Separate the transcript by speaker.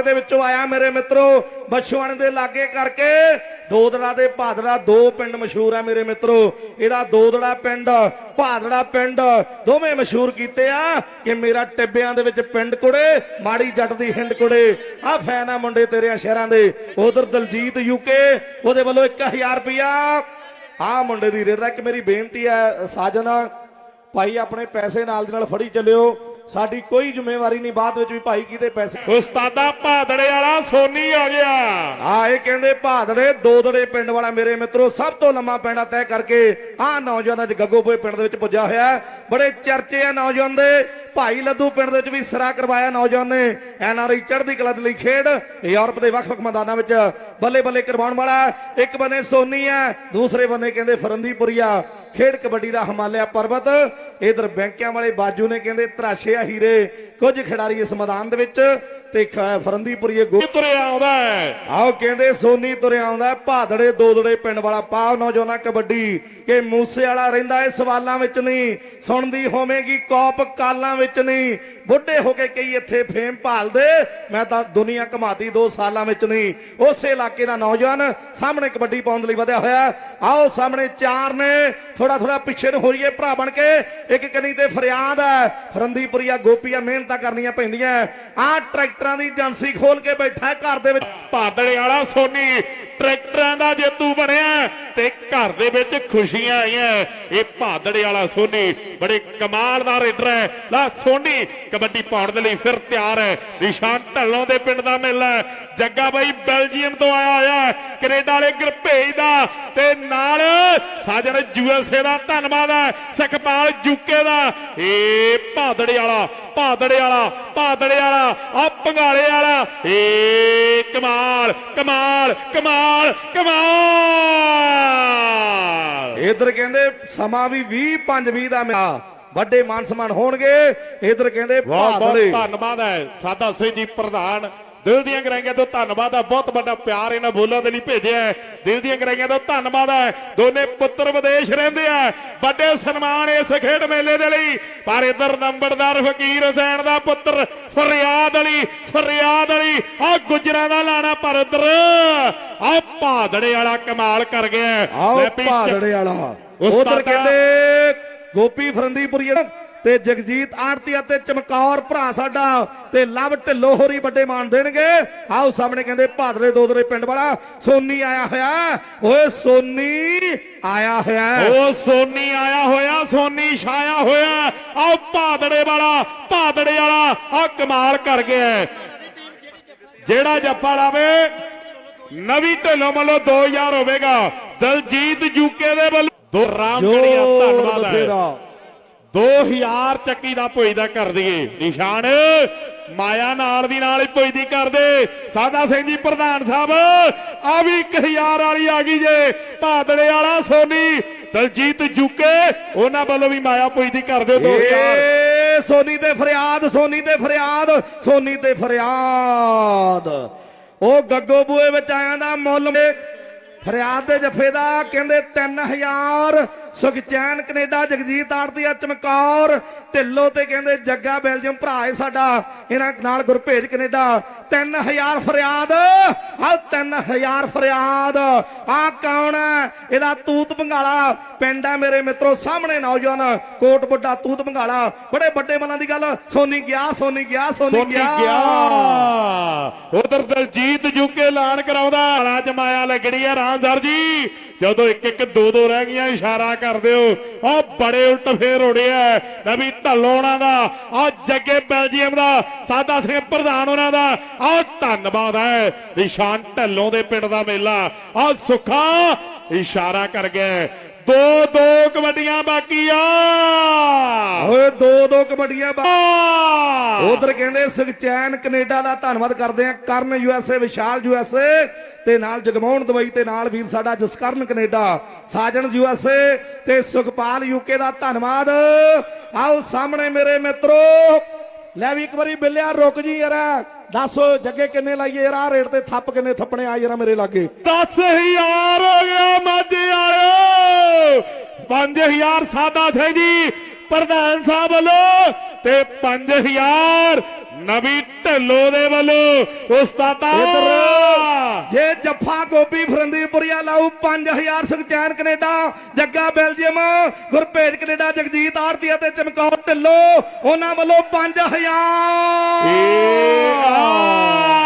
Speaker 1: ਪਾਸੇ ਦੇ ਵਿੱਚੋਂ ਆਇਆ ਮੇਰੇ ਮਿੱਤਰੋ ਬਛਵਾਣ ਦੇ ਲਾਗੇ ਕਰਕੇ। ਦੋਦੜਾ ਤੇ ਭਾਦੜਾ ਦੋ ਪਿੰਡ ਮਸ਼ਹੂਰ ਆ ਮੇਰੇ ਮਿੱਤਰੋ। ਇਹਦਾ ਦੋਦੜਾ ਪਿੰਡ, ਭਾਦੜਾ ਪਿੰਡ ਦੋਵੇਂ ਮਸ਼ਹੂਰ ਕੀਤੇ ਆ ਕਿ ਮੇਰਾ ਟਿੱਬਿਆਂ ਦੇ ਵਿੱਚ ਪਿੰਡ ਕੁੜੇ, ਮਾੜੀ ਜੱਟ ਦੀ ਹਿੰਡ ਕੁੜੇ। ਆ ਫੈਨ ਆ ਮੁੰਡੇ ਤੇਰੇ ਸ਼ਹਿਰਾਂ ਦੇ। ਉਧਰ ਦਲਜੀਤ ਯੂਕੇ ਉਹਦੇ ਵੱਲੋਂ 1000 ਰੁਪਿਆ ਆ ਮੁੰਡੇ ਦੀ ਰੇਟ ਦਾ ਇੱਕ ਮੇਰੀ ਬੇਨਤੀ ਹੈ, ਸਾਜਨ, ਭਾਈ ਆਪਣੇ ਪੈਸੇ ਨਾਲ ਦੀ ਨਾਲ ਫੜੀ ਚੱਲਿਓ। ਸਾਡੀ ਕੋਈ ਜ਼ਿੰਮੇਵਾਰੀ ਨਹੀਂ ਬਾਅਦ ਵਿੱਚ ਵੀ ਭਾਈ ਕਿਤੇ ਪੈਸੇ?
Speaker 2: ਉਸਤਾਦਾ ਭਾਦੜੇ ਵਾਲਾ ਸੋਨੀ ਆ ਗਿਆ।
Speaker 1: ਆ ਇਹ ਕਹਿੰਦੇ ਭਾਦੜੇ ਦੋਦੜੇ ਪਿੰਡ ਵਾਲਾ ਮੇਰੇ ਮਿੱਤਰੋ ਸਭ ਤੋਂ ਲੰਮਾ ਪੈਂਡਾ ਤੈਅ ਕਰਕੇ ਆ ਨੌਜਵਾਨਾਂ ਚ ਗੱਗੋਪੁਰੇ ਪਿੰਡ ਦੇ ਵਿੱਚ ਪੁੱਜਾ ਹੋਇਆ। ਬੜੇ ਚਰਚੇ ਆ ਨੌਜਵਾਨ ਦੇ। ਭਾਈ ਲੱਦੂ ਪਿੰਡ ਦੇ ਵਿੱਚ ਵੀ ਸਿਰਾ ਕਰਵਾਇਆ ਨੌਜਵਾਨ ਨੇ। ਐਨਆਰਆਈ ਚੜ੍ਹਦੀ ਕਲਾ ਦੇ ਲਈ ਖੇਡ। ਯੂਰਪ ਦੇ ਵੱਖ-ਵੱਖ ਮੈਦਾਨਾਂ ਵਿੱਚ ਬੱਲੇ ਬੱਲੇ ਕਰਵਾਉਣ ਵਾਲਾ ਇੱਕ ਬੰਨੇ ਸੋਨੀ ਹੈ ਦੂਸਰੇ ਬੰਨੇ ਕਹਿੰਦੇ ਫਰੰਦੀਪੁਰੀਆ ਖੇਡ ਕਬੱਡੀ ਦਾ ਹਿਮਾਲਿਆ ਪਰਬਤ। ਇਧਰ ਬੈਂਕਿਆਂ ਵਾਲੇ ਬਾਜੂ ਨੇ ਕਹਿੰਦੇ, ਤਰਾਸ਼ੇ ਆ ਹੀਰੇ। ਕੁਝ ਖਿਡਾਰੀ ਇਸ ਮੈਦਾਨ ਦੇ ਵਿੱਚ ਤੇ ਫਰੰਦੀਪੁਰੀਏ ਗੋ
Speaker 2: ਤੁਰਿਆ ਆਉਂਦਾ
Speaker 1: ਆਓ ਕਹਿੰਦੇ ਸੋਨੀ ਤੁਰਿਆ ਆਉਂਦਾ ਭਾਦੜੇ ਦੋਦੜੇ ਪਿੰਡ ਵਾਲਾ ਪਾਵ ਨੌਜਵਾਨਾਂ ਕਬੱਡੀ ਕਿ ਮੂਸੇ ਵਾਲਾ ਰਹਿੰਦਾ ਇਹ ਸਵਾਲਾਂ ਵਿੱਚ ਨਹੀਂ ਸੁਣਦੀ ਹੋਵੇਗੀ ਕੌਪ ਕਾਲਾਂ ਵਿੱਚ ਨਹੀਂ ਬੁੱਢੇ ਹੋ ਕੇ ਕਈ ਇੱਥੇ ਫੇਮ ਭਾਲਦੇ ਮੈਂ ਤਾਂ ਦੁਨੀਆ ਘਮਾਤੀ 2 ਸਾਲਾਂ ਵਿੱਚ ਨਹੀਂ ਉਸੇ ਇਲਾਕੇ ਦਾ ਨੌਜਵਾਨ ਸਾਹਮਣੇ ਕਬੱਡੀ ਪਾਉਣ ਦੇ ਲਈ ਵਧਿਆ ਹੋਇਆ ਆਓ ਸਾਹਮਣੇ ਚਾਰ ਨੇ ਥੋੜਾ ਥੋੜਾ ਪਿੱਛੇ ਨੂੰ ਹੋ ਜਾਈਏ ਭਰਾ ਬਣ ਕੇ ਇੱਕ ਕਨੀ ਤੇ ਫਰਿਆਦ ਹੈ ਫਰੰਦੀਪੁਰੀਆ ਗੋਪੀਆ ਮਿਹਨਤਾਂ ਕਰਨੀਆਂ ਪੈਂਦੀਆਂ ਆਹ ਟਰੈਕਟਰਾਂ ਦੀ ਏਜੰਸੀ ਖੋਲ ਕੇ ਬੈਠਾ ਹੈ ਘਰ ਦੇ ਵਿੱਚ।
Speaker 2: ਭਾਦੜੇ ਵਾਲਾ ਸੋਨੀ ਟਰੈਕਟਰਾਂ ਦਾ ਜੇਤੂ ਬਣਿਆ ਤੇ ਘਰ ਦੇ ਵਿੱਚ ਖੁਸ਼ੀਆਂ ਆਈਆਂ ਇਹ ਭਾਦੜੇ ਵਾਲਾ ਸੋਨੀ ਬੜੇ ਕਮਾਲ ਦਾ ਰੇਡਰ ਹੈ। ਲਾ ਸੋਨੀ, ਕਬੱਡੀ ਪਾਉਣ ਦੇ ਲਈ ਫਿਰ ਤਿਆਰ ਹੈ। ਨਿਸ਼ਾਨ ਢੱਲੋਂ ਦੇ ਪਿੰਡ ਦਾ ਮੇਲਾ ਜੱਗਾ ਬਾਈ ਬੈਲਜੀਅਮ ਤੋਂ ਆਇਆ ਹੋਇਆ ਕੈਨੇਡਾ ਵਾਲੇ ਗਰਭੇਜ ਦਾ ਤੇ ਨਾਲ ਸਾਜਣ ਯੂਐਸਏ ਦਾ ਧੰਨਵਾਦ ਹੈ। ਸਖਪਾਲ ਯੂਕੇ ਦਾ। ਏ ਭਾਦੜੇ ਵਾਲਾ ਭਾਦੜੇ ਵਾਲਾ ਭਾਦੜੇ ਵਾਲਾ ਆ ਪੰਗਾਲੇ ਵਾਲਾ। ਏ ਕਮਾਲ ਕਮਾਲ ਕਮਾਲ। ਕਮਾਲ
Speaker 1: ਇਧਰ ਕਹਿੰਦੇ ਸਮਾਂ ਵੀ 20 5 20 ਦਾ ਮਿਆ ਵੱਡੇ ਮਾਨ ਸਨਮਾਨ ਹੋਣਗੇ। ਇਧਰ ਕਹਿੰਦੇ
Speaker 2: ਬਹੁਤ ਬਹੁਤ ਧੰਨਵਾਦ ਹੈ। ਸਾਦਾ ਸਿੰਘ ਜੀ ਪ੍ਰਧਾਨ ਦਿਲ ਦੀਆਂ ਗਰਾਈਆਂ ਤੋਂ ਧੰਨਵਾਦ ਹੈ। ਬਹੁਤ ਵੱਡਾ ਪਿਆਰ ਇਹਨਾਂ ਬੋਲਾਂ ਦੇ ਲਈ ਭੇਜਿਆ ਹੈ। ਦਿਲ ਦੀਆਂ ਗਰਾਈਆਂ ਤੋਂ ਧੰਨਵਾਦ ਹੈ। ਦੋਨੇ ਪੁੱਤਰ ਵਿਦੇਸ਼ ਰਹਿੰਦੇ ਆ। ਵੱਡੇ ਸਨਮਾਨ ਇਸ ਖੇਡ ਮੇਲੇ ਦੇ ਲਈ। ਪਰ ਇਧਰ ਨੰਬਰਦਾਰ ਫਕੀਰ ਹੁਸੈਨ ਦਾ ਪੁੱਤਰ ਫਰਿਆਦ ਅਲੀ ਫਰਿਆਦ ਅਲੀ ਆ ਗੁਜਰਾਂ ਦਾ ਲਾਣਾ ਪਰ ਉਧਰ ਆ ਭਾਦੜੇ ਵਾਲਾ ਕਮਾਲ ਕਰ ਗਿਆ ਲੈ
Speaker 1: ਭਾਦੜੇ ਵਾਲਾ। ਉਧਰ ਕਹਿੰਦੇ ਗੋਪੀ ਫਰੰਦੀਪੁਰੀ ਤੇ ਜਗਜੀਤ ਆੜਤੀ ਅਤੇ ਚਮਕੌਰ ਭਰਾ ਸਾਡਾ ਤੇ ਲਵ ਢਿੱਲੋ ਹੋਰੀ ਵੱਡੇ ਮਾਨ ਦੇਣਗੇ। ਆਓ ਸਾਹਮਣੇ ਕਹਿੰਦੇ ਭਾਦਰੇ ਦੋਦਰੇ ਪਿੰਡ ਵਾਲਾ ਸੋਨੀ ਆਇਆ ਹੋਇਆ। ਓਏ ਸੋਨੀ ਆਇਆ ਹੋਇਆ।
Speaker 2: ਉਹ ਸੋਨੀ ਆਇਆ ਹੋਇਆ ਸੋਨੀ ਛਾਇਆ ਹੋਇਆ। ਆਹ ਭਾਦੜੇ ਵਾਲਾ ਭਾਦੜੇ ਵਾਲਾ ਆ ਕਮਾਲ ਕਰ ਗਿਆ। ਜਿਹੜਾ ਜੱਫਾ ਲਾਵੇ ਨਵੀਂ ਢਿੱਲੋਂ ਵੱਲੋਂ 2000 ਹੋਵੇਗਾ। ਦਲਜੀਤ ਯੂਕੇ ਦੇ ਵੱਲੋਂ। ਦੋ ਰਾਮਗੜੀਆ ਧੰਨਵਾਦ ਹੈ। 2000 ਚੱਕੀ ਦਾ ਭੋਈ ਦਾ ਕਰ ਦਈਏ। ਨਿਸ਼ਾਨ ਮਾਇਆ ਨਾਲ ਦੀ ਨਾਲ ਹੀ ਭੋਈ ਦੀ ਕਰਦੇ ਸਾਦਾ ਸਿੰਘ ਜੀ ਪ੍ਰਧਾਨ ਸਾਹਿਬ, ਆ ਵੀ 1000 ਵਾਲੀ ਆ ਗਈ ਜੇ। ਭਾਦੜੇ ਵਾਲਾ ਸੋਨੀ, ਦਲਜੀਤ ਜੁਕੇ, ਉਹਨਾਂ ਵੱਲੋਂ ਵੀ ਮਾਇਆ ਭੋਈ ਦੀ ਕਰ ਦਿਓ 2000
Speaker 1: ਸੋਨੀ ਤੇ ਫਰਿਆਦ, ਸੋਨੀ ਤੇ ਫਰਿਆਦ, ਸੋਨੀ ਤੇ ਫਰਿਆਦ। ਉਹ ਗੱਗੋ ਬੂਏ ਵਿੱਚ ਆਇਆਂ ਦਾ ਮੁੱਲ ਫਰਿਆਦ ਦੇ ਜਫੇ ਦਾ ਕਹਿੰਦੇ 3000 ਸੁਖਚੈਨ ਕੈਨੇਡਾ ਜਗਜੀਤ ਆੜਤੀਆ ਚਮਕੌਰ। ਢਿੱਲੋ ਤੇ ਕਹਿੰਦੇ ਜੱਗਾ ਬੈਲਜੀਅਮ ਭਰਾ ਹੈ ਸਾਡਾ। ਇਹਨਾਂ ਨਾਲ ਗੁਰਭੇਜ ਕੈਨੇਡਾ। 3000 ਫਰਿਆਦ। ਆ 3000 ਫਰਿਆਦ। ਆ ਕੌਣ ਹੈ? ਇਹਦਾ ਤੂਤ ਭੰਗਾਲਾ ਪਿੰਡ ਹੈ ਮੇਰੇ ਮਿੱਤਰੋ ਸਾਹਮਣੇ ਨੌਜਵਾਨ ਕੋਟ ਵੱਡਾ ਤੂਤ ਭੰਗਾਲਾ ਬੜੇ ਵੱਡੇ ਮਨਾਂ ਦੀ ਗੱਲ ਸੋਨੀ ਗਿਆ ਸੋਨੀ ਗਿਆ ਸੋਨੀ ਗਿਆ।
Speaker 2: ਉਧਰ ਦਲਜੀਤ ਜੁਕੇ ਐਲਾਨ ਕਰਾਉਂਦਾ। ਹਾਲਾ ਚ ਮਾਇਆ ਲੱਗਣੀ ਆ ਰਾਮ ਸਰ ਜੀ। ਜਦੋਂ ਇੱਕ ਇੱਕ ਦੋ ਦੋ ਰਹਿ ਗਈਆਂ ਇਸ਼ਾਰਾ ਕਰ ਦਿਓ। ਆ ਬੜੇ ਉਲਟ ਫੇਰ ਉੜਿਆ ਨਵੀਂ ਢੱਲੋਣਾ ਦਾ। ਆ ਜੱਗੇ ਬੈਲਜੀਅਮ ਦਾ। ਸਾਦਾ ਸਿੰਘ ਪ੍ਰਧਾਨ ਉਹਨਾਂ ਦਾ। ਆ ਧੰਨਵਾਦ ਹੈ। ਨਿਸ਼ਾਨ ਢੱਲੋਂ ਦੇ ਪਿੰਡ ਦਾ ਮੇਲਾ। ਆ ਸੁੱਖਾ ਇਸ਼ਾਰਾ ਕਰ ਗਿਆ। ਦੋ ਦੋ ਕਬੱਡੀਆਂ ਬਾਕੀ ਆ।
Speaker 1: ਓਏ ਦੋ ਦੋ ਕਬੱਡੀਆਂ
Speaker 2: ਆ
Speaker 1: ਉਧਰ ਕਹਿੰਦੇ ਸੁਖਚੈਨ ਕੈਨੇਡਾ ਦਾ ਧੰਨਵਾਦ ਕਰਦੇ ਆ ਕਰਨ ਯੂਐਸਏ ਵਿਸ਼ਾਲ ਯੂਐਸਏ ਤੇ ਨਾਲ ਜਗਮੋਹਨ ਦੁਬਈ ਤੇ ਨਾਲ ਵੀਰ ਸਾਡਾ ਜਸਕਰਨ ਕੈਨੇਡਾ ਸਾਜਣ ਯੂਐਸਏ ਤੇ ਸੁਖਪਾਲ ਯੂਕੇ ਦਾ ਧੰਨਵਾਦ। ਆਓ ਸਾਹਮਣੇ ਮੇਰੇ ਮਿੱਤਰੋ ਲੈ ਵੀ ਇੱਕ ਵਾਰੀ ਬਿੱਲਿਆ ਰੁਕ ਜੀ ਯਾਰ। ਦੱਸ ਜੱਗੇ ਕਿੰਨੇ ਲਾਈਏ ਯਾਰ ਆਹ ਰੇਟ ਤੇ ਥੱਪ ਕਿੰਨੇ ਥੱਪਣੇ ਆ ਯਾਰ ਮੇਰੇ ਲਾਗੇ।
Speaker 2: 10000 ਹੋ ਗਿਆ ਮਾਝੇ ਵਾਲਿਓ। 5000 ਸਾਦਾ ਸਿੰਘ ਜੀ। ਪ੍ਰਧਾਨ ਸਾਹਿਬ ਵੱਲੋਂ ਤੇ 5000 ਨਵੀਂ ਢੱਲੋ ਦੇ ਵੱਲੋਂ। ਉਸਤਾਦਾ!
Speaker 1: ਜੇ ਜੱਫਾ ਗੋਪੀ ਫਰੰਦੀਪੁਰੀਆ ਲਾਊ 5000 Sukhchain Canada Jagga Belgium Gurpej Canada Jagjit ਆਰਤੀ ਅਤੇ ਚਮਕੌਰ ਢਿੱਲੋ ਉਹਨਾਂ ਵੱਲੋਂ 5000